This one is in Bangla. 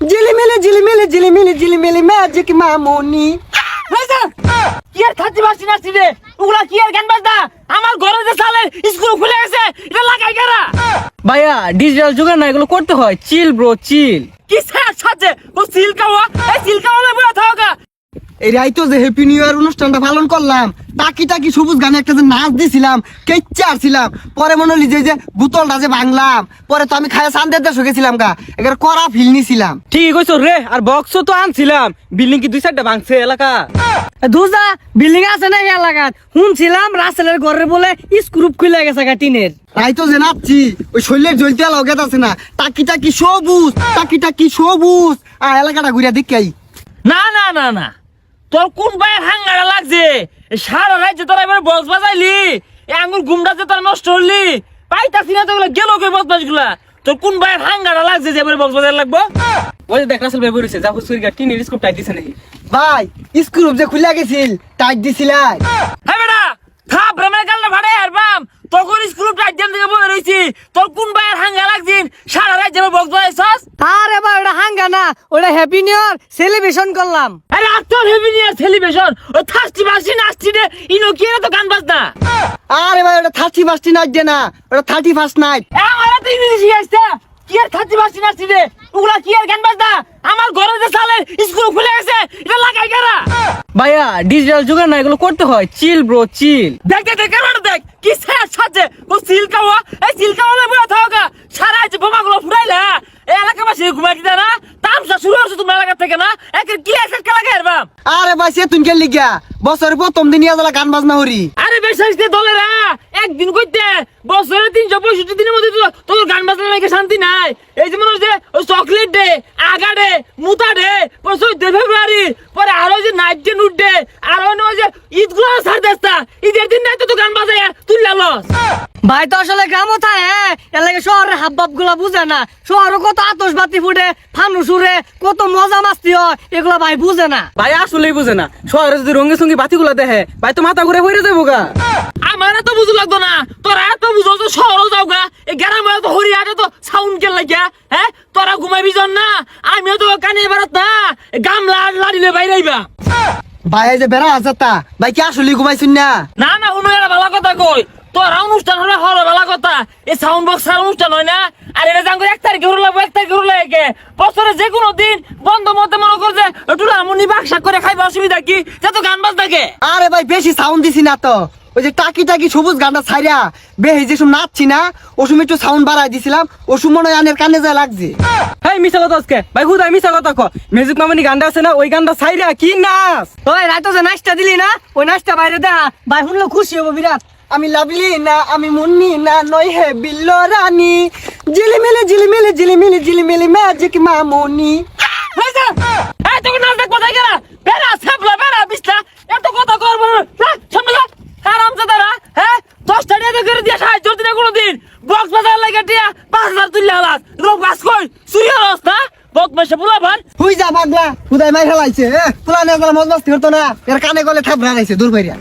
ঝিলিমিলি জিলিমিলি জিলিমিলি ঝিলিমিলি ম্যাজিক মামুনি। কি আর খাচ্ছি পারছি না সিরে ওগুলা কি আর গান বাজনা আমার ঘরে যে সালে স্কুল খুলে গেছে, এটা লাগাই গেরা ভাইয়া ডিজিটাল যুগে না এগুলো করতে হয়। চিল ব্রো চিল কি সাজে? ও সিলকা কাওয়া এই সিলকা কাওয়া বলে থাকা এই রাইতো যে হ্যাপি নিউ ইয়ার অনুষ্ঠানটা পালন করলাম টাকি টাকি সবুজ গানে একটা যে নাচ দিছিলাম কেচ্চা আসছিলাম পরে মনে হলি যে যে বোতলটা যে ভাঙলাম পরে তো আমি খায় সান্দের দেশে গেছিলাম গা এবার করা ফিল নিছিলাম। ঠিক কইছো রে আর বক্সও তো আনছিলাম বিল্ডিং কি দুই সাইডটা ভাঙছে এলাকা? দুজা বিল্ডিং আছে না এই এলাকাত? শুনছিলাম রাসেলের ঘরে বলে স্ক্রুপ খুলে গেছে গা টিনের। রাইতো যে নাচছি ওই শরীরের জ্বলতে লগেত আছে না। টাকি টাকি সবুজ টাকি টাকি সবুজ। আর এলাকাটা ঘুরিয়া দেখাই না না না না। তোর কোন ভাইয়ের হাঙ্গারা লাগছে? সারা রাজ্যে তোরা এবার বক্স বাজাইলি এ আঙ্গুর গুমটা যে তোরা নষ্ট হলি পাইতাছি না তো ওগুলো গেল কে বদমাসগুলা তোর কোন ভাইয়ের হাঙ্গারা লাগছে যে এবার বক্স বাজার লাগবো? ওই যে দেখ রাসেল ভাই বলেছে যা হুসুরি গা টিনের স্কুপ টাইট দিছে নাকি? ভাই স্ক্রুপ যে খুলে গেছিল টাইট দিছিলাই। হ্যাঁ বেটা থাপ ব্রাহ্মণের গালটা ভাড়ে আর বাম তখন স্কুল টাইটেন থেকে বলে রইছি তোর কোন ভাইয়ের হাঙ্গা লাগছিন সারা রাজ্যে বক্স বাজাইছস আরে বা ওটা না ওটা হ্যাপি নিউ ইয়ার সেলিব্রেশন করলাম। আরে আত্মর হেভি নিয়ে সেলিব্রেশন ওই থার্টি বাসি নাচছি রে ইনো কি তো গান বাজনা। আরে ভাই ওটা থার্টি নাইট দে না ওটা থার্টি ফার্স্ট নাইট আমার তো ইংরেজি আসছে কি আর থার্টি বাসি নাচছি রে? ওগুলা কি আর গান বাজনা? আমার ঘরে যে সালে স্কুল খুলে গেছে এটা লাগাই কারা? ভাইয়া ডিজিটাল যুগে না এগুলো করতে হয়। চিল ব্রো চিল দেখ দেখ দেখ দেখ। কি সাজে। ও সিলকা হওয়া এই সিলকা হলে বলে থাকা সারা আছে বোমাগুলো ফুটাইলা এই এলাকাবাসী ঘুমাই দিতা না তামসা শুরু হচ্ছে তোমার এলাকা থেকে না একের কি একটা লাগাই আরে ভাই সে তুই লিগা? বছরের প্রথম দিন গান বাজনা হরি। আরে বেশাইস দে দলেরা, একদিন কইতে, বছরে তিনশো পঁয়ষট্টি দিনের মধ্যে তোর গান বাজনা লাগে শান্তি নাই। এই যে মনে হচ্ছে, ওই চকলেট ডে আগা ডে মুতা ডে পরে চৌদ্দ ফেব্রুয়ারি, পরে আরও যে নাইট ডে নুট ডে আর যে ঈদগুলো ছাড় দেস্তা। ঈদের দিন নাই তো গান বাজায় তুই লালস ভাই তো আসলে গ্রামও থাকে এলাকা শহরের হাব ভাবগুলা বুঝে না। শহরে কত আতস বাতি ফুটে ফানুস উড়ে কত মজা মাস্তি হয় এগুলা ভাই বুঝে না। ভাই আসলেই বুঝে না। শহরে যদি রঙে সঙ্গে বাতিগুলো দেখে ভাই তো মাথা ঘুরে পড়ে যাব গা। আমার এত বুঝু লাগতো না। তোরা এত বুঝো তো শহরও যাও গা। এই গ্রামে তো হরিয়াটে তো সাউন্ড কে লাগিয়া হ্যাঁ? তোরা ঘুমাইবি জন না। আমিও তো কানে বেরত না। গামলা লাড়িলে বাইরে আইবা। ভাই যে বেড়া হাজারটা ভাই কি আসলে ঘুমাইছুন না? না না শুনো এরা ভালো কথা কই তোরা অনুষ্ঠান হলে হলো ভালো কথা। এই সাউন্ড বক্স আর অনুষ্ঠান হয় না? আর এটা জাঙ্গো এক তারিখে হলো এক তারিখে হলো একে বছরে যে কোনো দিন বন্ধ মতে মনে করছে একটু রামুনি বাক্সা করে খাইবা অসুবিধা কি? যে তো গান বাজ থাকে আরে ভাই বেশি সাউন্ড দিছি না তো। ওই যে টাকি টাকি সবুজ গানটা ছাইরা বেহি যে সময় নাচছি না ও সময় একটু সাউন্ড বাড়াই দিছিলাম ও সময় মনে হয় আনের কানে যায় লাগছে। হেই মিশা কথা আজকে। ভাই হুদাই মিশা কথা ক। মিউজিক মামানি গানটা আছে না ওই গানটা সাইরা কি নাচ? ওই রাইতো যে নাচটা দিলি না ওই নাচটা বাইরে দেখা। ভাই শুনলে খুশি হব বিরাট। আমি লাভলি না আমি মুন্নি না নই হে বিল্ল রানী। ঝিলিমিলি ঝিলিমিলি ঝিলিমিলি ঝিলিমিলি ম্যাজিক মামুনি। তোকে নাচ দেখ কোথায় গেলা। বেড়া ছাপলা বেড়া বিছলা এত কথা করব না সামনে যা। আরাম সে হ্যাঁ? দশটা তো করে দিয়ে সাহায্য দিনে কোনো দিন বক্স বাজার লাগে দিয়া পাঁচ হাজার তুললে হালাস। রোগ বাস কই? চুরি হালাস না বদমাসে বুলা ভান হুই যা পাগলা হুদাই মাই ফেলাইছে পুলা নেগলা মজ মাস্তি করতো না। এর কানে গলে থাপ রাখাইছে দূর বাইরিয়া